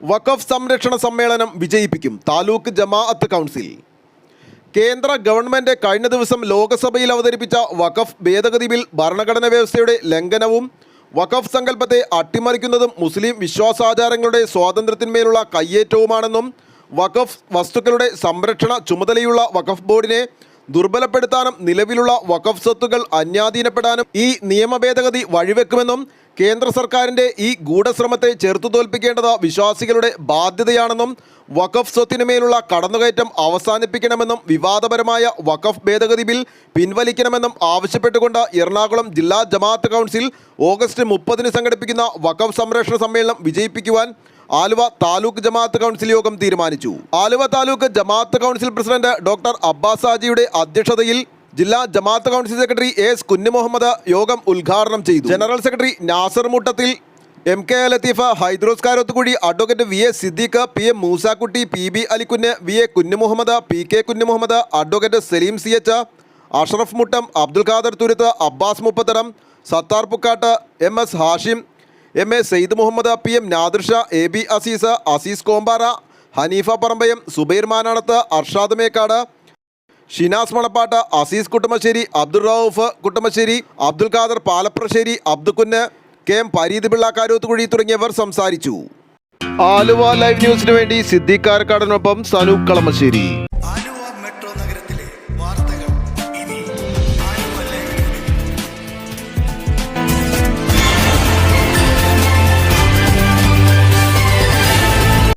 വഖഫ് സംരക്ഷണ സമ്മേളനം വിജയിപ്പിക്കും താലൂക്ക് ജമാഅത്ത് കൗൺസിൽ. കേന്ദ്ര ഗവൺമെന്റ് കഴിഞ്ഞ ദിവസം ലോക്സഭയിൽ അവതരിപ്പിച്ച വഖഫ് ഭേദഗതി ബിൽ ഭരണഘടന വ്യവസ്ഥയുടെ ലംഘനവും വഖഫ് സങ്കല്പത്തെ അട്ടിമറിക്കുന്നതും മുസ്ലിം വിശ്വാസാചാരങ്ങളുടെ സ്വാതന്ത്ര്യത്തിന്മേലുള്ള കയ്യേറ്റവുമാണെന്നും വഖഫ് വസ്തുക്കളുടെ സംരക്ഷണ ചുമതലയുള്ള വഖഫ് ബോർഡിനെ ദുർബലപ്പെടുത്താനും നിലവിലുള്ള വഖഫ് സ്വത്തുക്കൾ അന്യാധീനപ്പെടാനും ഈ നിയമ ഭേദഗതി വഴിവെക്കുമെന്നും കേന്ദ്ര സർക്കാരിന്റെ ഈ ഗൂഢശ്രമത്തെ ചെറുത്തു തോൽപ്പിക്കേണ്ടത് വിശ്വാസികളുടെ ബാധ്യതയാണെന്നും വഖഫ് സ്വത്തിനുമേലുള്ള കടന്നുകയറ്റം അവസാനിപ്പിക്കണമെന്നും വിവാദപരമായ വഖഫ് ഭേദഗതി ബിൽ പിൻവലിക്കണമെന്നും ആവശ്യപ്പെട്ടുകൊണ്ട് എറണാകുളം ജില്ലാ ജമാഅത്ത് കൗൺസിൽ ഓഗസ്റ്റ് മുപ്പതിന് സംഘടിപ്പിക്കുന്ന വഖഫ് സംരക്ഷണ സമ്മേളനം വിജയിപ്പിക്കുവാൻ ആലുവ താലൂക്ക് ജമാഅത്ത് കൗൺസിൽ യോഗം തീരുമാനിച്ചു. Aluva taluk Jamaat council president doctor Abbas ഹാജിയുടെ അധ്യക്ഷതയിൽ ജില്ലാ ജമാഅത്ത് കൗൺസിൽ സെക്രട്ടറി എസ് കുഞ്ഞു മുഹമ്മദ് യോഗം ഉദ്ഘാടനം ചെയ്തു. General secretary Nasar Muttathil M K Latheefa Haidros advocate V A Siddique P M Moosakutty P B Alikunju V A Kunju Muhammad P K Kunju Muhammad advocate Saleem C H Ashraf Muttam Abdul Khader Thuruthu Abbas Muppathadam Sathar Pukkattu M S Hashim M A Sayed Muhammad P M Nadirsha A B Azeez Azeez Kompara Haneefa Parambayam Subair Mananath Arshad Mekkad Shinas Manappattu Azeez Kuttamassery Abdul Rauf Kuttamassery Abdul Khader Palaprassery Abdukunnu K M Pareeth Pillai തുടങ്ങിയവർ സംസാരിച്ചു. Aluva live ന്യൂസിനു വേണ്ടി സിദ്ദീഖ് കാരക്കാടനൊപ്പം സനൂപ് കളമശ്ശേരി.